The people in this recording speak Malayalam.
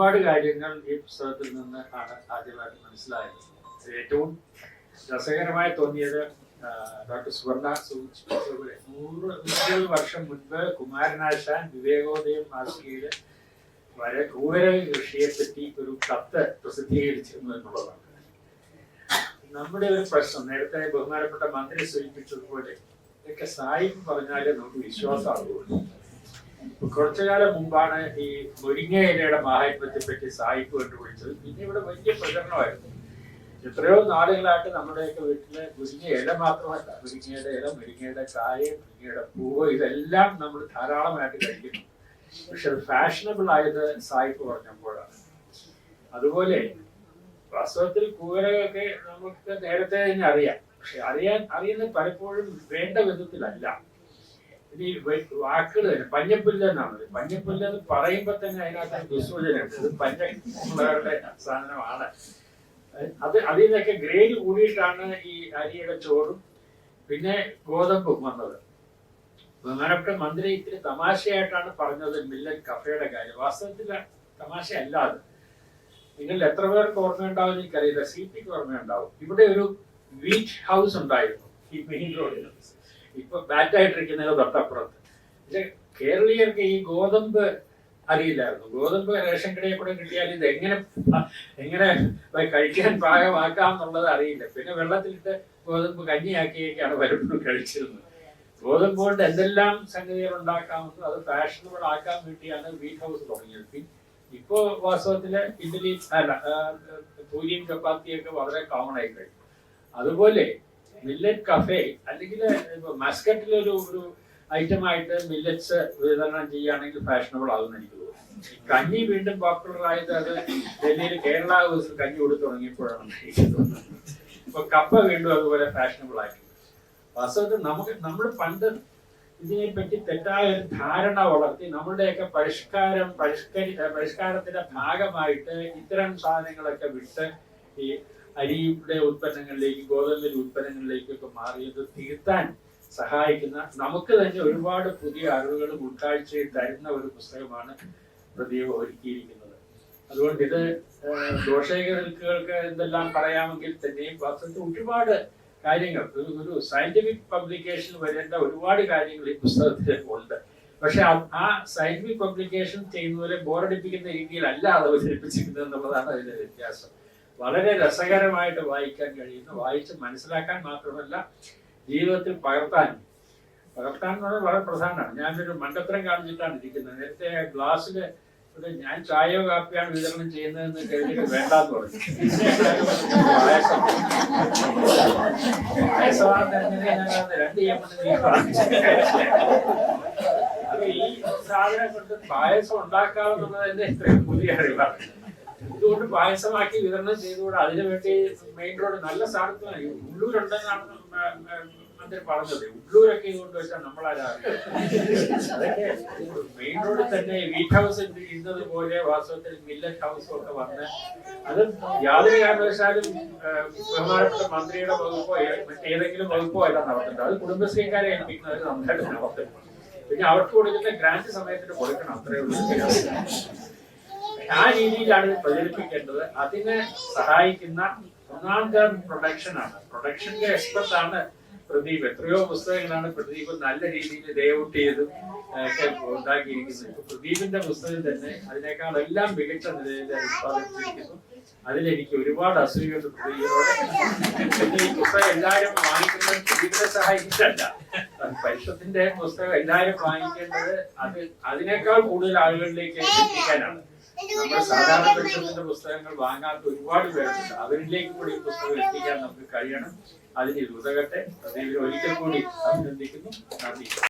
ഒരുപാട് കാര്യങ്ങൾ ഈ പുസ്തകത്തിൽ നിന്ന് ആണ് ആദ്യമായിട്ട് മനസ്സിലായത് ഏറ്റവും രസകരമായി തോന്നിയത് ഡോക്ടർ സുവർണ സൂചിപ്പിച്ചതുപോലെ നൂറ് നൂറ് വർഷം മുൻപ് കുമാരനാശാൻ വിവേകോദയം മാസികയിൽ വളരെ ക്രൂര കൃഷിയെ പറ്റി ഒരു കത്ത് പ്രസിദ്ധീകരിച്ചിരുന്നു എന്നുള്ളതാണ്. നമ്മുടെ ഒരു പ്രശ്നം നേരത്തെ ബഹുമാനപ്പെട്ട മന്ത്രി സൂചിപ്പിച്ചതുപോലെ ഇതൊക്കെ സായിപ്പ് പറഞ്ഞാലേ നമുക്ക് വിശ്വാസമാകുള്ളൂ കുറച്ചു കാലം മുമ്പാണ് ഈ മുരിങ്ങ ഇലയുടെ മാഹാത്മ്യത്തെ പറ്റി സായിപ്പ് കണ്ടുപിടിച്ചത്. പിന്നെ ഇവിടെ വലിയ പ്രചരണമായിരുന്നു. എത്രയോ നാളുകളായിട്ട് നമ്മുടെയൊക്കെ വീട്ടിൽ മുരിങ്ങ ഇല മാത്രമല്ല. മുരിങ്ങയുടെ ഇല മുരിങ്ങയുടെ കായ മുരിങ്ങയുടെ പൂവ് ഇതെല്ലാം നമ്മൾ ധാരാളമായിട്ട് കഴിക്കുന്നു. പക്ഷെ ഫാഷനബിൾ ആയത് സായിപ്പ് പറഞ്ഞപ്പോഴാണ്. അതുപോലെ വാസ്തവത്തിൽ കൂരകയൊക്കെ നമുക്ക് നേരത്തെ തന്നെ അറിയാം. പക്ഷെ അറിയാൻ അറിയുന്നത് പലപ്പോഴും വേണ്ട വിധത്തിലല്ല. ഇനി വാക്കുകൾ തന്നെ പഞ്ഞപ്പുല്ല എന്നാണ് പഞ്ഞപ്പുല്ല എന്ന് പറയുമ്പോ തന്നെ അതിനകത്ത് ദുസൂചനയുണ്ട് ഇത് സാധനമാണ്. അത് അതിൽ നിന്നൊക്കെ ഗ്രേഡ് കൂടിയിട്ടാണ് ഈ അരിയുടെ ചോറും പിന്നെ ഗോതമ്പും വന്നത്. ബഹുമാനപ്പെട്ട മന്ത്രി ഇത്തിരി തമാശയായിട്ടാണ് പറഞ്ഞത് മില്ലൻ കഫയുടെ കാര്യം. വാസ്തവത്തിൽ തമാശയല്ല അത്. നിങ്ങൾ എത്ര പേർക്ക് ഓർമ്മയുണ്ടാവും എനിക്കറിയില്ല. സി പിക്ക് ഓർമ്മയുണ്ടാവും. ഇവിടെ ഒരു വീറ്റ് ഹൗസ് ഉണ്ടായിരുന്നു. ഈ മെയിൻ റോഡിൽ ഇപ്പൊ ബാറ്റായിട്ടിരിക്കുന്നത് തൊട്ടപ്പുറത്ത്. പക്ഷെ കേരളീയർക്ക് ഈ ഗോതമ്പ് അറിയില്ലായിരുന്നു. ഗോതമ്പ് റേഷൻ കടയിൽ കൂടെ കിട്ടിയാൽ ഇത് എങ്ങനെ എങ്ങനെ കഴിക്കാൻ പാകമാക്കാം എന്നുള്ളത് അറിയില്ല. പിന്നെ വെള്ളത്തിലിട്ട് ഗോതമ്പ് കഞ്ഞിയാക്കിയൊക്കെയാണ് പലപ്പോഴും കഴിച്ചിരുന്നത്. ഗോതമ്പ് കൊണ്ട് എന്തെല്ലാം സംഗതികൾ ഉണ്ടാക്കാമെന്ന് അത് ഫാഷനബിൾ ആക്കാൻ വേണ്ടിയാണ് വീറ്റ് ഹൗസ് തുടങ്ങിയത്. ഇപ്പോ വാസ്തവത്തിൽ ഇഡ്ഡലി അല്ല പൂരിയും ചപ്പാത്തിയൊക്കെ വളരെ കോമൺ ആയി കഴിഞ്ഞു. അതുപോലെ മില്ലറ്റ് കഫേ അല്ലെങ്കിൽ മസ്കറ്റിലെ ഒരു ഒരു ഐറ്റം ആയിട്ട് മില്ലറ്റ്സ് വിതരണം ചെയ്യുകയാണെങ്കിൽ ഫാഷനബിൾ ആകുമെന്ന് എനിക്ക് തോന്നുന്നു. കഞ്ഞി വീണ്ടും പോപ്പുലർ ആയത് അത് ഡൽഹിയിൽ കേരള ഹൗസിൽ കഞ്ഞി കൊടുത്തു തുടങ്ങിയപ്പോഴാണ് എനിക്ക് തോന്നുന്നത്. ഇപ്പൊ കപ്പ വീണ്ടും അതുപോലെ ഫാഷനബിൾ ആക്കി. വാസ്തവത്തിൽ നമുക്ക് നമ്മൾ പണ്ട് ഇതിനെപ്പറ്റി തെറ്റായ ഒരു ധാരണ വളർത്തി നമ്മളുടെയൊക്കെ പരിഷ്കാരം പരിഷ്കരി പരിഷ്കാരത്തിന്റെ ഭാഗമായിട്ട് ഇത്തരം സാധനങ്ങളൊക്കെ വിട്ട് ഈ അരിയുടെ ഉൽപ്പന്നങ്ങളിലേക്ക് ഗോതമ്പിന്റെ ഉൽപ്പന്നങ്ങളിലേക്കൊക്കെ മാറിയത് തിരുത്താൻ സഹായിക്കുന്ന നമുക്ക് തന്നെ ഒരുപാട് പുതിയ അറിവുകളും ഉൾക്കാഴ്ചയും തരുന്ന ഒരു പുസ്തകമാണ് പ്രദീപ് ഒരുക്കിയിരിക്കുന്നത്. അതുകൊണ്ട് ഇത് ദോഷകൾക്ക് എന്തെല്ലാം പറയാമെങ്കിൽ തന്നെയും വാസ്തവത്തിൽ ഒരുപാട് കാര്യങ്ങൾ ഒരു സയന്റിഫിക് പബ്ലിക്കേഷൻ വരേണ്ട ഒരുപാട് കാര്യങ്ങൾ ഈ പുസ്തകത്തിൽ ഉണ്ട്. പക്ഷെ ആ സയന്റിഫിക് പബ്ലിക്കേഷൻ ചെയ്യുന്നവരെ ബോറടിപ്പിക്കുന്ന രീതിയിലല്ല അത് അവതരിപ്പിച്ചിരിക്കുന്നത് എന്നുള്ളതാണ് അതിന്റെ വ്യത്യാസം. വളരെ രസകരമായിട്ട് വായിക്കാൻ കഴിയുന്നു. വായിച്ച് മനസ്സിലാക്കാൻ മാത്രമല്ല ജീവിതത്തിൽ പകർത്താൻ പകർത്താൻ എന്ന് പറഞ്ഞാൽ വളരെ പ്രധാനമാണ്. ഞാനൊരു മണ്ടത്തരം കാണിച്ചിട്ടാണ് ഇരിക്കുന്നത്. നേരത്തെ ഗ്ലാസ്സിൽ ഇവിടെ ഞാൻ ചായയോ കാപ്പിയാണ് വിതരണം ചെയ്യുന്നതെന്ന് കരുതിയിട്ട് വേണ്ടാന്ന് പറഞ്ഞു. രണ്ട് പായസം ഉണ്ടാക്കാവുന്നത് തന്നെ ഇത്രയും പുതിയ അറിവാണ്. ഇതുകൊണ്ട് പായസമാക്കി വിതരണം ചെയ്തുകൂടെ അതിനു വേണ്ടി മെയിൻ റോഡ് നല്ല സ്ഥാനത്ത് ഉള്ളൂരുണ്ടെന്നാണ് മന്ത്രി പറഞ്ഞത്. ഉള്ളൂരൊക്കെ ഇതുകൊണ്ട് വെച്ചാൽ നമ്മളാരാ? മെയിൻ റോഡിൽ തന്നെ വീറ്റ് ഹൗസ് ഇന്നത് പോലെ വാസ്തവത്തിൽ മില്ലറ്റ് ഹൗസും ഒക്കെ വന്ന് അത് യാതൊരു കാരണവശാലും ബഹുമാനപ്പെട്ട മന്ത്രിയുടെ വകുപ്പോ മറ്റേതെങ്കിലും വകുപ്പോ അല്ല നടത്തുന്നത് അത് കുടുംബശ്രീക്കാരെ ഏൽപ്പിക്കുന്നത് നന്നായിട്ട് നടത്തും പിന്നെ അവർക്ക് കൊടുക്കുന്ന ഗ്രാന്റ് സമയത്തിന് കൊടുക്കണം അത്രയേ ഉള്ളൂ. ആ രീതിയിലാണ് പ്രചരിപ്പിക്കേണ്ടത്. അതിനെ സഹായിക്കുന്ന ഒന്നാം പ്രൊഡക്ഷൻ ആണ്. പ്രൊഡക്ഷന്റെ എക്സ്പെർട്ട് ആണ് പ്രദീപ്. എത്രയോ പുസ്തകങ്ങളാണ് പ്രദീപ് നല്ല രീതിയിൽ ലേഔട്ട് ചെയ്തും ഒക്കെ ഉണ്ടാക്കിയിരിക്കുന്നത്. പ്രദീപിന്റെ പുസ്തകം തന്നെ അതിനേക്കാൾ എല്ലാം മികച്ച നിലയിൽ ഉത്പാദിപ്പിച്ചിരിക്കുന്നു. അതിലെനിക്ക് ഒരുപാട് അസൂയുണ്ട് പ്രദീപിനോട്. ഈ പുസ്തകം എല്ലാവരും വാങ്ങിക്കുന്നത് പ്രദീപിനെ സഹായിച്ചിട്ടല്ല. പരിഷത്തിന്റെ പുസ്തകം എല്ലാവരും വാങ്ങിക്കേണ്ടത് അത് അതിനേക്കാൾ കൂടുതൽ ആളുകളിലേക്ക് എത്തിക്കാനാണ്. നമ്മുടെ സാധാരണ പരിഷത്തിന്റെ പുസ്തകങ്ങൾ വാങ്ങാത്ത ഒരുപാട് പേരുണ്ട്. അവരിലേക്ക് കൂടി ഈ പുസ്തകം എത്തിക്കാൻ നമുക്ക് കഴിയണം. അതിന് ഇത് ഉതകട്ടെ ഒരിക്കൽ കൂടി അഭിനന്ദിക്കുന്നു. നന്ദി.